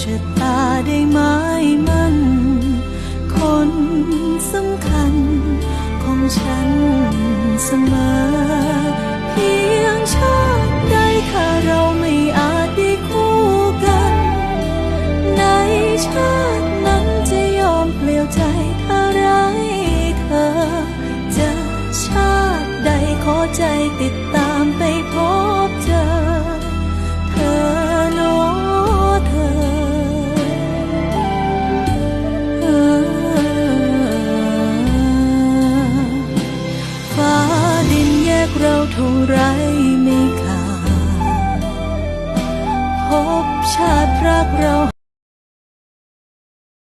ชะตาได้ไม้มันคนสำคัญของฉันเสมอ เพียงชาติใดถ้าเราไม่อาจได้คู่กัน ในชาตินั้นจะยอมเปลี่ยวใจถ้าไรเธอ จะชาติใดขอใจติดตาม กเราเท่าไรไม่ขาดพบชาติรักเรา